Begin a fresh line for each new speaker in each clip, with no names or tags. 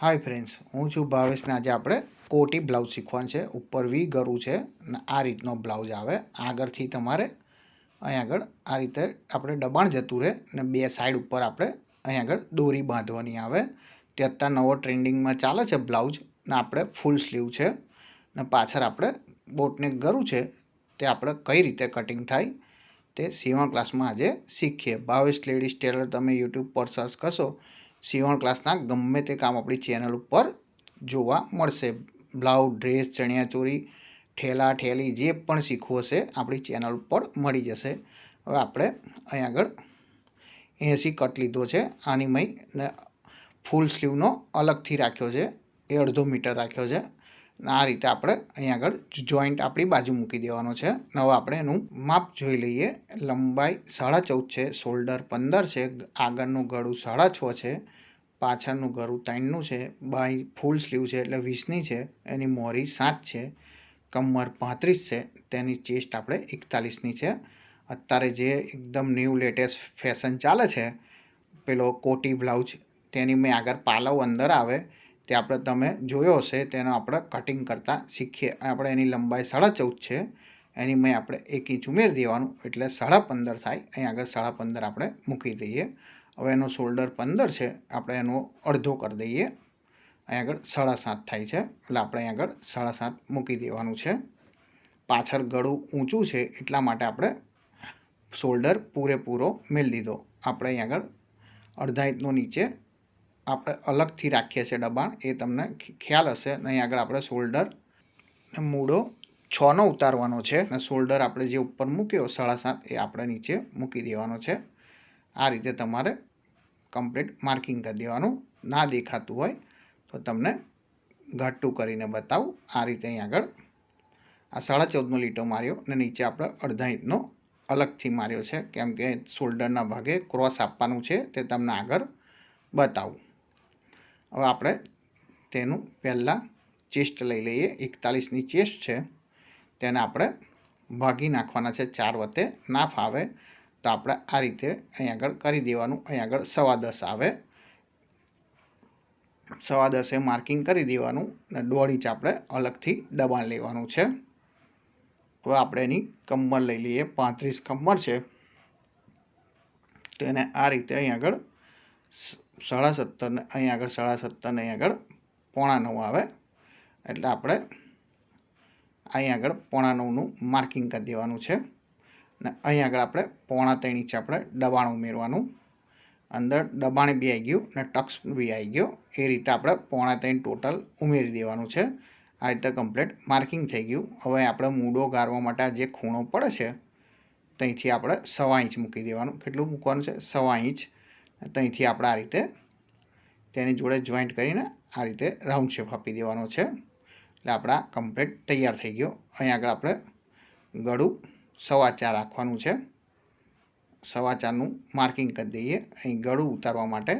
Hi friends હું છું ભાવેશને આજે આપણે કોટી બ્લાઉઝ શીખવાનું છે. ઉપર વી ગરું છે અને આ રીતનો બ્લાઉઝ આવે. આગળથી તમારે અહીં આગળ આ રીતે આપણે દબાણ જતું રહે અને બે સાઈડ ઉપર આપણે અહીં આગળ દોરી બાંધવાની આવે. તે અત્યારે નવો ટ્રેન્ડિંગમાં ચાલે છે બ્લાઉઝ ને આપણે ફૂલ સ્લીવ છે ને પાછળ આપણે બોટને ગરું છે તે આપણે કઈ રીતે કટિંગ થાય તે સીવણ ક્લાસમાં આજે શીખીએ. ભાવેશ લેડીઝ ટેલર તમે યુટ્યુબ પર સર્ચ કરશો સીવણ ક્લાસના ગમે તે કામ આપણી ચેનલ ઉપર જોવા મળશે. બ્લાઉઝ, ડ્રેસ, ચણિયાચોળી, ઠેલા, ઠેલી જે પણ શીખવું હશે આપણી ચેનલ ઉપર મળી જશે. હવે આપણે અહીં આગળ એંસી કટ લીધો છે. આની મય ફૂલ સ્લીવનો અલગથી રાખ્યો છે. એ અડધો મીટર રાખ્યો છે. આ રીતે આપણે અહીં આગળ જોઈન્ટ આપણી બાજુ મૂકી દેવાનો છે. હવે આપણે એનું માપ જોઈ લઈએ. લંબાઈ સાડા ચૌદ છે શોલ્ડર પંદર છે, આગળનું ગળું સાડા છ છે, પાછળનું ગળું ત્રણનું છે, બાય ફૂલ સ્લીવ છે એટલે વીસની છે, એની મોરી સાત છે, કમર પાંત્રીસ છે, તેની ચેસ્ટ આપણે એકતાલીસની છે. અત્યારે જે એકદમ ન્યૂ લેટેસ્ટ ફેશન ચાલે છે, પેલો કોટી બ્લાઉઝ તેની મેં આગળ પાલવ અંદર આવે તે આપણે તમે જોયો હશે, તેનો આપણે કટિંગ કરતાં શીખીએ. આપણે એની લંબાઈ સાડા ચૌદ છે. એની મેં આપણે એક ઇંચ ઉમેરી દેવાનું, એટલે સાડા પંદર થાય. અહીં આગળ સાડા પંદર આપણે મૂકી દઈએ. હવે એનો શોલ્ડર પંદર છે, આપણે એનો અડધો કરી દઈએ. અહીં આગળ સાડા સાત થાય છે, એટલે આપણે અહીં આગળ સાડા સાત મૂકી દેવાનું છે. પાછળ ગળું ઊંચું છે, એટલા માટે આપણે શોલ્ડર પૂરેપૂરો મેળ દીધો. આપણે અહીં આગળ અડધા ઇંચનો નીચે આપણે અલગથી રાખીએ છીએ દબાણ, એ તમને ખ્યાલ હશે. અને અહીં આગળ આપણે શોલ્ડર ને મૂળો છનો ઉતારવાનો છે. અને શોલ્ડર આપણે જે ઉપર મૂક્યો, સાડા સાત, એ આપણે નીચે મૂકી દેવાનો છે. આ રીતે તમારે કમ્પ્લીટ માર્કિંગ કરી દેવાનું. ના દેખાતું હોય તો તમને ઘાટું કરીને બતાવું. આ રીતે અહીં આગળ આ સાડા ચૌદનો લીટો માર્યો અને નીચે આપણે અડધા ઇંચનો અલગથી માર્યો છે. કેમ કે શોલ્ડરના ભાગે ક્રોસ આપવાનું છે. તે તમને આગળ બતાવું. હવે આપણે તેનું પહેલાં ચેસ્ટ લઈ લઈએ. એકતાલીસની ચેસ્ટ છે. તેને આપણે ભાગી નાખવાના છે. ચાર વતે ના ફાવે તો આપણે આ રીતે અહીં આગળ કરી દેવાનું. અહીં આગળ સવા દસ આવે. સવા દસે માર્કિંગ કરી દેવાનું અને દોઢ ઇંચ આપણે અલગથી દબાણ લેવાનું છે. હવે આપણે એની કમર લઈ લઈએ. પાંત્રીસ કમર છે. તેને આ રીતે અહીં આગળ સાડા સત્તરને અહીં આગળ સાડા સત્તરને અહીં આગળ પોણા નવ આવે. એટલે આપણે અહીં આગળ પોણા નવનું માર્કિંગ કરી દેવાનું છે. ને અહીં આગળ આપણે પોણા ત્રણ ઇંચ આપણે દબાણ ઉમેરવાનું. અંદર દબાણ બી આવી ગયું ને ટક્સ બી આવી ગયો. એ રીતે આપણે પોણા ત્રણ ટોટલ ઉમેરી દેવાનું છે. આ રીતે કમ્પ્લીટ માર્કિંગ થઈ ગયું. હવે આપણે મૂડો ગારવા માટે આ જે ખૂણો પડે છે, ત્યાંથી આપણે સવા ઇંચ મૂકી દેવાનું. કેટલું મૂકવાનું છે? સવા ઇંચ. ત્યાંથી આપણે આ રીતે તેની જોડે જોઈન્ટ કરીને આ રીતે રાઉન્ડ શેપ આપી દેવાનો છે. એટલે આપણા કમ્પ્લીટ તૈયાર થઈ ગયો. અહીં આગળ આપણે ગળું સવા ચાર રાખવાનું છે. સવા ચારનું માર્કિંગ કરી દઈએ. અહીં ગળું ઉતારવા માટે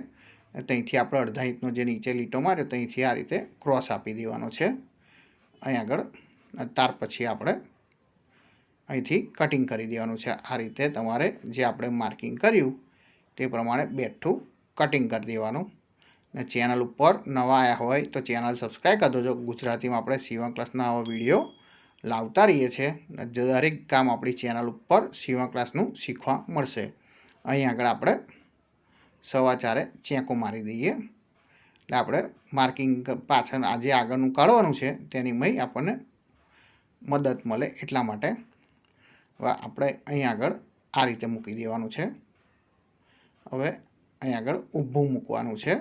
ત્યાંથી આપણે અડધા ઇંચનો જે નીચે લીટો માર્યો ત્યાંથી આ રીતે ક્રોસ આપી દેવાનો છે. અહીં આગળ ત્યાર પછી આપણે અહીંથી કટિંગ કરી દેવાનું છે. આ રીતે તમારે જે આપણે માર્કિંગ કર્યું તે પ્રમાણે બેઠું કટિંગ કરી દેવાનું. ને ચેનલ ઉપર નવા આવ્યા હોય તો ચેનલ સબસ્ક્રાઈબ કરી દેજો. ગુજરાતીમાં આપણે સીવણ ક્લાસના આવા વીડિયો લાવતા રહીએ છીએ. દરેક કામ આપણી ચેનલ ઉપર સીવણ ક્લાસનું શીખવા મળશે. અહીં આગળ આપણે સવા ચારે ચેકો મારી દઈએ. એટલે આપણે માર્કિંગ પાછળ આજે આગળનું કાઢવાનું છે. તેની મય આપણને મદદ મળે એટલા માટે. આપણે અહીં આગળ આ રીતે મૂકી દેવાનું છે. હવે અહીં આગળ ઊભું મૂકવાનું છે.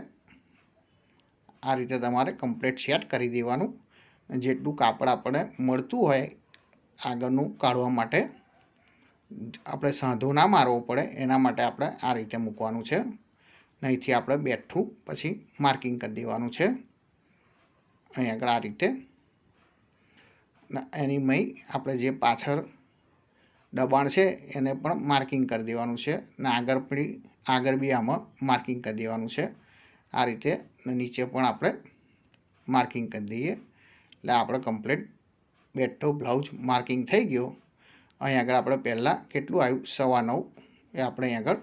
આ રીતે તમારે કમ્પ્લીટ સેટ કરી દેવાનું. જેટલું કાપડ આપણે મળતું હોય આગળનું કાઢવા માટે. આપણે સાંધો ના મારવો પડે, એના માટે આપણે આ રીતે મૂકવાનું છે. નહીંથી આપણે બેઠું પછી માર્કિંગ કરી દેવાનું છે. અહીં આગળ આ રીતે. એની મય આપણે જે પાછળ દબાણ છે, એને પણ માર્કિંગ કરી દેવાનું છે. ને આગળ પણ આગળ બી આમાં માર્કિંગ કરી દેવાનું છે. આ રીતે નીચે પણ આપણે માર્કિંગ કરી દઈએ. એટલે આપણે કમ્પ્લીટ બેઠો બ્લાઉઝ માર્કિંગ થઈ ગયો. અહીં આગળ આપણે પહેલાં કેટલું આવ્યું? સવા નવ. એ આપણે અહીં આગળ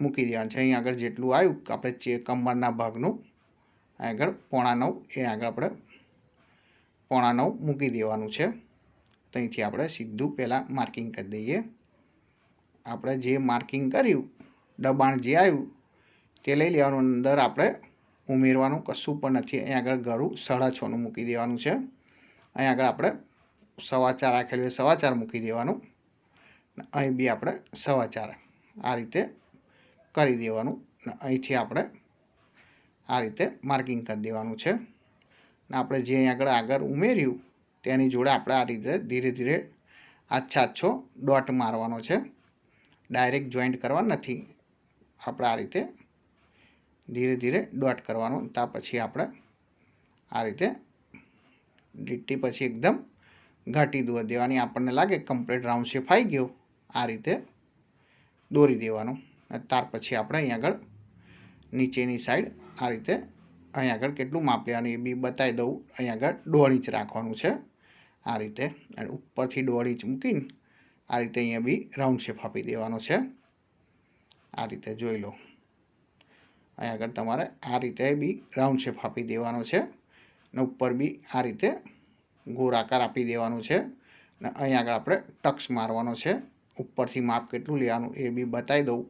મૂકી દેવાનું છે. અહીં આગળ જેટલું આવ્યું, આપણે ચે કમરના ભાગનું, અહીં આગળ પોણા નવ, એ આગળ આપણે પોણા નવ મૂકી દેવાનું છે. ત્યાંથી આપણે સીધું પહેલાં માર્કિંગ કરી દઈએ. આપણે જે માર્કિંગ કર્યું, દબાણ જે આવ્યું, તે લઈ લેવાનું અંદર આપણે ઉમેરવાનું કશું પણ નથી. અહીં આગળ ગરું સાડા છનું મૂકી દેવાનું છે. અહીં આગળ આપણે સવા ચાર રાખેલું એ સવા ચાર મૂકી દેવાનું. અહીં બી આપણે સવા ચાર આ રીતે કરી દેવાનું. અહીંથી આપણે આ રીતે માર્કિંગ કરી દેવાનું છે. ને આપણે જે અહીં આગળ આગળ ઉમેર્યું, તેની જોડે આપણે આ રીતે ધીરે ધીરે આછા આછો ડોટ મારવાનો છે. ડાયરેક્ટ જોઈન્ટ કરવા નથી. આપણે આ રીતે ધીરે ધીરે ડોટ કરવાનું ત્યાં પછી આપણે આ રીતે લીટી પછી એકદમ ઘાટી દોરી દેવાની. આપણને લાગે કમ્પ્લીટ રાઉન્ડ શેપ આવી ગયો. આ રીતે દોરી દેવાનું. ત્યાર પછી આપણે અહીં આગળ નીચેની સાઈડ આ રીતે અહીં આગળ કેટલું માપ લેવાનું એ બી બતાવી દઉં. અહીં આગળ દોઢ ઇંચ રાખવાનું છે. આ રીતે. ઉપરથી દોઢ ઇંચ મૂકીને આ રીતે અહીંયા બી રાઉન્ડ શેપ આપી દેવાનો છે. આ રીતે જોઈ લો. અહીં આગળ તમારે આ રીતે બી રાઉન્ડ શેપ આપી દેવાનો છે ને ઉપર બી આ રીતે ગોળાકાર આપી દેવાનો છે ને અહીં આગળ આપણે ટક્સ મારવાનો છે. ઉપરથી માપ કેટલું લેવાનું એ બી બતાવી દઉં.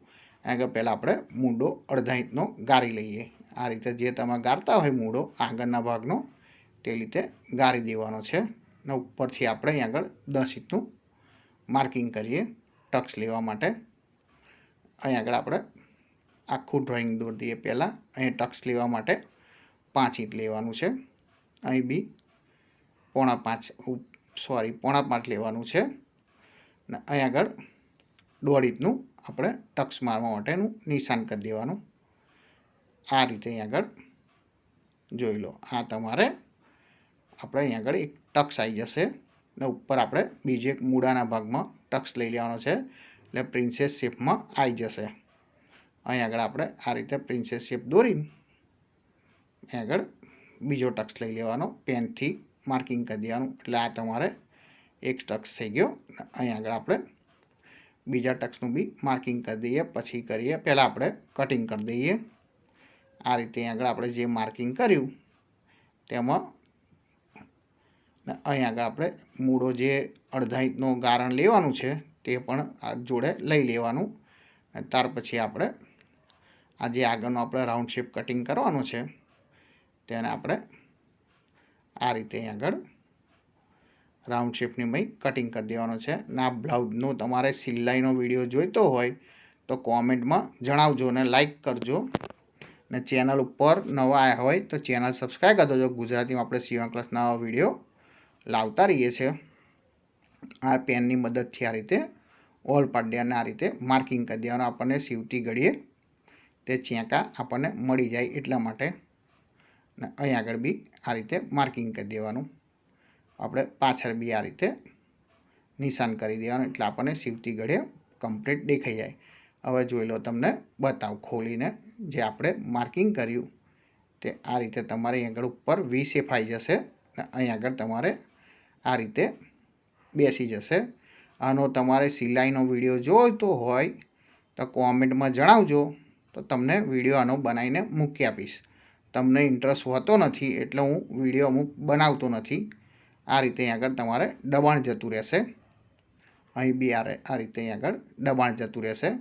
આગળ પહેલાં આપણે મૂંડો અડધા ઇંચનો ગાળી લઈએ. આ રીતે જે તમે ગાળતા હોય મૂડો આગળના ભાગનો તે રીતે ગાળી દેવાનો છે. ને ઉપરથી આપણે અહીં આગળ દસ ઇંચનું માર્કિંગ કરીએ ટક્સ લેવા માટે. અહીં આગળ આપણે આખું ડ્રોઈંગ દોરી દઈએ પહેલાં. અહીં ટક્સ લેવા માટે પાંચ ઇંચ લેવાનું છે. અહીં બી પોણા પાંચ સોરી, પોણા પાંચ લેવાનું છે. ને અહીં આગળ દોઢ ઇંચનું આપણે ટક્સ મારવા માટેનું નિશાન કરી દેવાનું. આ રીતે અહીં આગળ જોઈ લો. આ તમારે, આપણે અહીં આગળ એક ટક્સ આવી જશે. ને ઉપર આપણે બીજે એક મૂળાના ભાગમાં ટક્સ લઈ લેવાનો છે. એટલે પ્રિન્સેસ શેપમાં આવી જશે. અહીં આગળ આપણે આ રીતે પ્રિન્સેસ શેપ દોરીને અહીં આગળ બીજો ટક્સ લઈ લેવાનો પેનથી માર્કિંગ કરી દેવાનું. એટલે આ તમારે એક ટક્સ થઈ ગયો. અહીં આગળ આપણે બીજા ટક્સનું બી માર્કિંગ કરી દઈએ. પછી કરીએ, પહેલાં આપણે કટિંગ કરી દઈએ. આ રીતે આગળ આપણે જે માર્કિંગ કર્યું, તેમાં અહીં આગળ આપણે મૂળો જે અડધા ઇંચનો ગારણ લેવાનું છે તે પણ આ જોડે લઈ લેવાનું. ત્યાર પછી આપણે આ જે આગળનો આપણે રાઉન્ડ શેપ કટિંગ કરવાનું છે તેને આપણે આ રીતે અહીં આગળ રાઉન્ડ શેપની મય કટિંગ કરી દેવાનો છે. ને આ બ્લાઉઝનો તમારે સિલાઈનો વીડિયો જોઈતો હોય તો કોમેન્ટમાં જણાવજો અને લાઈક કરજો. ને ચેનલ ઉપર નવા આવ્યા હોય તો ચેનલ સબસ્ક્રાઈબ કરી દેજો. ગુજરાતીમાં આપણે સીવા ક્લાસ નવા વીડિયો લાવતા રહીએ છીએ. આ પેનની મદદથી આ રીતે ઓલ પાડી અને આ રીતે માર્કિંગ કરી દેવાનું. આપણને સીવતી ઘડીએ તે ચેંકા આપણને મળી જાય એટલા માટે. ને અહીં આગળ બી આ રીતે માર્કિંગ કરી દેવાનું. આપણે પાછળ બી આ રીતે નિશાન કરી દેવાનું એટલે આપણને સીવતી ઘડીએ કમ્પ્લીટ દેખાઈ જાય. હવે જોઈ લો તમને બતાવ ખોલીને જે આપણે માર્કિંગ કર્યું તે આ રીતે તમારે અહીં આગળ ઉપર વી શેપ આવી જશે. અને અહીં આગળ તમારે આ રીતે બેસી જશે. આનો તમારે સિલાઈનો વીડિયો જોઈતો હોય તો કોમેન્ટમાં જણાવજો. તો તમને વીડિયો આનો બનાવીને મૂકી આપીશ. તમને ઇન્ટરેસ્ટ હોતો નથી એટલે હું વીડિયો અમુક બનાવતો નથી. આ રીતે અહીં આગળ તમારે દબાણ જતું રહેશે. અહીં બી આ રીતે અહીં આગળ દબાણ જતું રહેશે.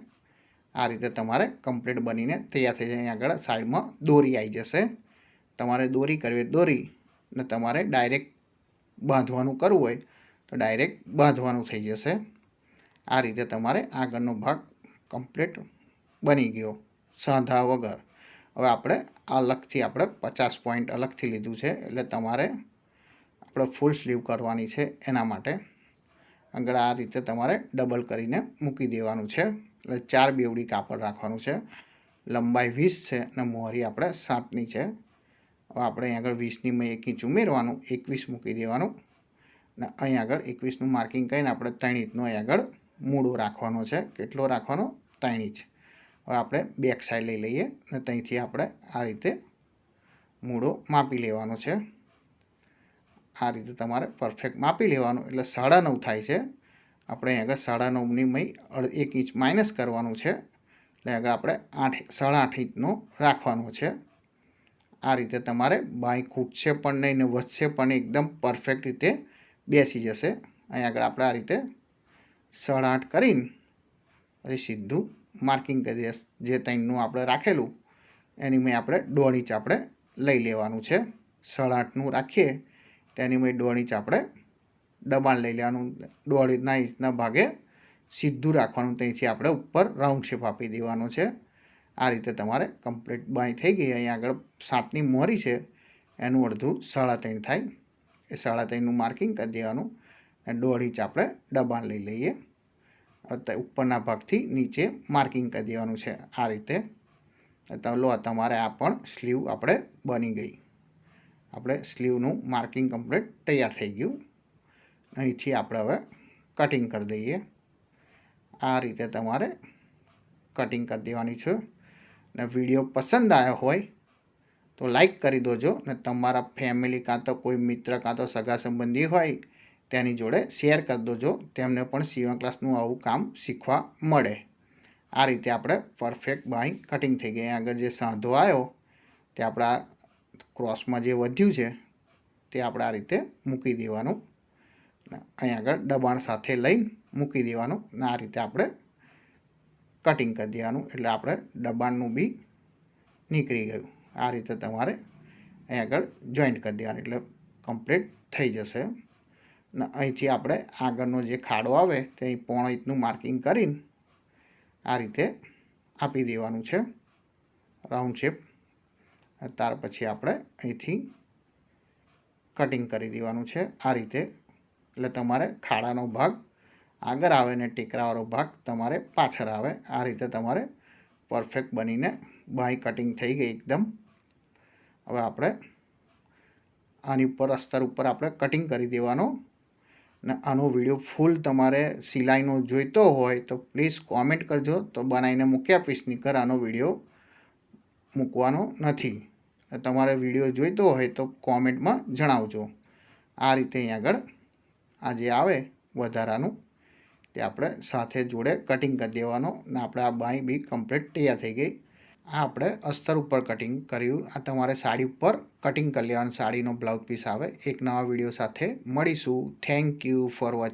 આ રીતે તમારે કમ્પ્લીટ બનીને તૈયાર થઈ જાય. અહીં આગળ સાઈડમાં દોરી આવી જશે. તમારે દોરી કરવી દોરી ને તમારે ડાયરેક્ટ બાંધવાનું કરવું હોય, તો ડાયરેક્ટ બાંધવાનું થઈ જશે. આ રીતે તમારે આગળનો ભાગ કમ્પ્લીટ બની ગયો, સાંધા વગર. હવે આપણે અલગથી આપણે પચાસ પોઈન્ટ અલગથી લીધું છે, એટલે તમારે આપણે ફૂલ સ્લીવ કરવાની છે એના માટે. આગળ આ રીતે તમારે ડબલ કરીને મૂકી દેવાનું છે, એટલે ચાર બેવડી કાપડ રાખવાનું છે. લંબાઈ વીસ છે અને મોહરી આપણે સાતની છે. હવે આપણે આગળ વીસની મેં એક ઇંચ ઉમેરવાનું, એકવીસ મૂકી દેવાનું. અને અહીં આગળ એકવીસનું માર્કિંગ કરીને આપણે ત્રણ ઇંચનો અહીં આગળ મૂળો રાખવાનો છે. કેટલો રાખવાનો? ત્રણ ઇંચ. હવે આપણે બેક સાઈડ લઈ લઈએ અને ત્યાંથી આપણે આ રીતે મૂળો માપી લેવાનો છે. આ રીતે તમારે પરફેક્ટ માપી લેવાનું, એટલે સાડા નવ થાય છે. આપણે અહીં આગળ સાડા નવની મય એક ઇંચ માઇનસ કરવાનું છે. એટલે આગળ આપણે આઠ, સાડા આઠ ઇંચનો રાખવાનો છે. આ રીતે તમારે બાંય ખૂટશે પણ નહીં ને વધશે પણ એકદમ પરફેક્ટ રીતે બેસી જશે. અહીં આગળ આપણે આ રીતે સળાટ આઠ કરીને પછી સીધું માર્કિંગ કરી જે ત્રણનું આપણે રાખેલું, એની મેં આપણે દોઢ આપણે લઈ લેવાનું છે. આઠનું રાખીએ તેની મેં દોઢ આપણે દબાણ લઈ લેવાનું. દોઢ ઇંચના ભાગે સીધું રાખવાનું. ત્યાંથી આપણે ઉપર રાઉન્ડ શેપ આપી દેવાનો છે. આ રીતે તમારે કમ્પ્લીટ બાય થઈ ગઈ. અહીં આગળ સાતની મોરી છે. એનું અડધું સાડા ત્રણ થાય. એ સાડા ત્રણનું માર્કિંગ કરી દેવાનું. અને દોઢ ઇંચ આપણે દબાણ લઈ લઈએ. અત્યારે ઉપરના ભાગથી નીચે માર્કિંગ કરી દેવાનું છે આ રીતે. લો, તમારે આ પણ સ્લીવ આપણે બની ગઈ. આપણે સ્લીવનું માર્કિંગ કમ્પ્લીટ તૈયાર થઈ ગયું. અહીંથી આપણે હવે કટિંગ કરી દઈએ. આ રીતે તમારે કટિંગ કરી દેવાની છે. ને વીડિયો પસંદ આવ્યો હોય તો લાઈક કરી દોજો ને તમારા ફેમિલી કાં તો કોઈ મિત્ર કાં તો સગા સંબંધી હોય તેની જોડે શેર કરી દેજો. તેમને પણ સીવણ ક્લાસનું આવું કામ શીખવા મળે. આ રીતે આપણે પરફેક્ટ બાઈ કટિંગ થઈ ગઈ. આગળ જે સાંધો આવ્યો તે આપણા ક્રોસમાં જે વધ્યું છે તે આપણે આ રીતે મૂકી દેવાનું. અહીં આગળ દબાણ સાથે લઈને મૂકી દેવાનું. ને આ રીતે આપણે કટિંગ કરી દેવાનું. એટલે આપણે દબાણનું બી નીકળી ગયું. આ રીતે તમારે અહીં આગળ જોઈન્ટ કરી દેવાનું. એટલે કમ્પ્લીટ થઈ જશે. ને અહીંથી આપણે આગળનો જે ખાડો આવે તે અહીં પોણ ઇંચનું માર્કિંગ કરીને આ રીતે આપી દેવાનું છે. રાઉન્ડ શેપ ત્યાર પછી આપણે અહીંથી કટિંગ કરી દેવાનું છે. આ રીતે. એટલે તમારે ખાડાનો ભાગ આગળ આવે ને ટેકરાવાળો ભાગ તમારે પાછળ આવે. આ રીતે તમારે પરફેક્ટ બનીને બાય કટિંગ થઈ ગઈ એકદમ. હવે આપણે આની ઉપર અસ્તર ઉપર આપણે કટિંગ કરી દેવાનો. ને આનો વીડિયો ફૂલ તમારે સિલાઈનો જોઈતો હોય તો પ્લીઝ કોમેન્ટ કરજો. તો બનાવીને મૂકી આપીશ, નીકર આનો વીડિયો મૂકવાનો નથી. તમારે વીડિયો જોઈતો હોય તો કોમેન્ટમાં જણાવજો. આ રીતે અહીં આગળ આજે આવે વધારાનું. તે આપણે સાથે જોડે કટિંગ કરી દેવાનો ને આપણે આ બાંય બી કમ્પ્લીટ તૈયાર થઈ ગઈ. આ આપણે અસ્તર ઉપર કટિંગ કર્યું. આ તમારે સાડી ઉપર કટિંગ કરી લેવાનું. સાડીનો બ્લાઉઝ પીસ આવે. એક નવા વીડિયો સાથે મળીશું. Thank you for watch